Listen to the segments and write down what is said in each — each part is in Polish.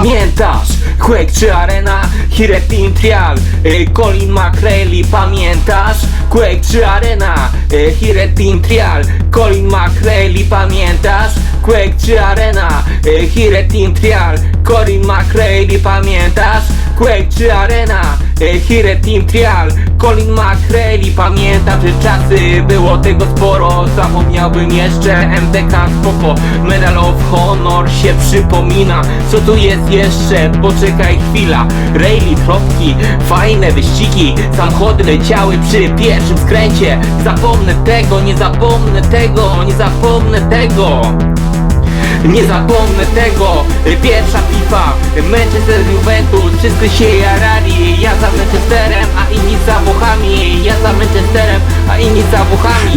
Pamiętasz? Quake czy Arena? Hire Team Trial y, Colin McRae Pamiętasz? Quake czy Arena? y, Hire Team Trial Colin McRae Pamiętasz? Quake czy Arena? y, Hire Team Trial Colin McRae Pamiętasz? Quake czy Arena? Hire Team Trial. Colin McRae Pamiętam, że czasy było tego sporo. Zapomniałbym jeszcze MDK spoko. Medal of Honor się przypomina. Co tu jest jeszcze? Poczekaj chwila. Rally, tropki, fajne wyścigi. Samochody leciały przy pierwszym skręcie. Zapomnę tego, nie zapomnę tego Nie zapomnę tego nie zapomnę tego, pierwsza FIFA Manchester Juventus, wszyscy się jarali. Ja za Manchesterem, a inni za Włochami. Ja za Manchesterem, inni za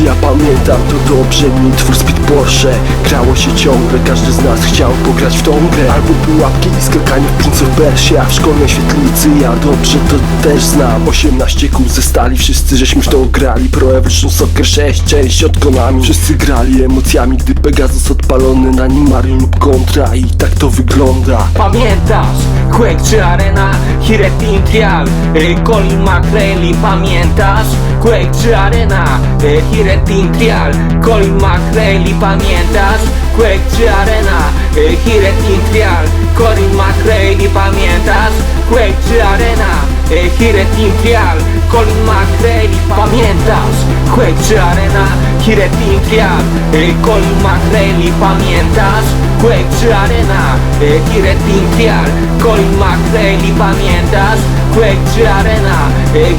Ja pamiętam to dobrze, Need for Speed Porsche. Grało się ciągle, każdy z nas chciał pograć w tą grę. Albo pułapki i skakanie w Prince of Persia. W szkolnej świetlicy ja dobrze to też znam. 18 kół ze stali, wszyscy żeśmy w to grali. Pro Evolution Soccer 6, część od Konami. Wszyscy grali emocjami, gdy Pegasus odpalony na nim Mario lub Contra I tak to wygląda. Pamiętasz? Quake czy Arena? Hire Team Trial y, Colin McRae Pamiętasz? Quake czy Arena? y, Hire Team Trial Colin McRae Pamiętasz? Quake czy Arena? y, Hire Team Trial Colin McRae Pamiętasz? Quake czy Arena? y, Hire Team Trial Colin McRae Pamiętasz? Quake czy Arena? Hire Team Trial y, Colin McRae Pamiętasz? Quake czy Arena? Hire Team Trial Colin McRae Pamiętasz? Quake czy Arena?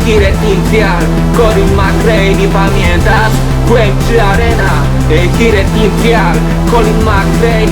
Hire Team Trial Colin McRae Pamiętasz? Quake czy Arena? Hire Team Trial Colin McRae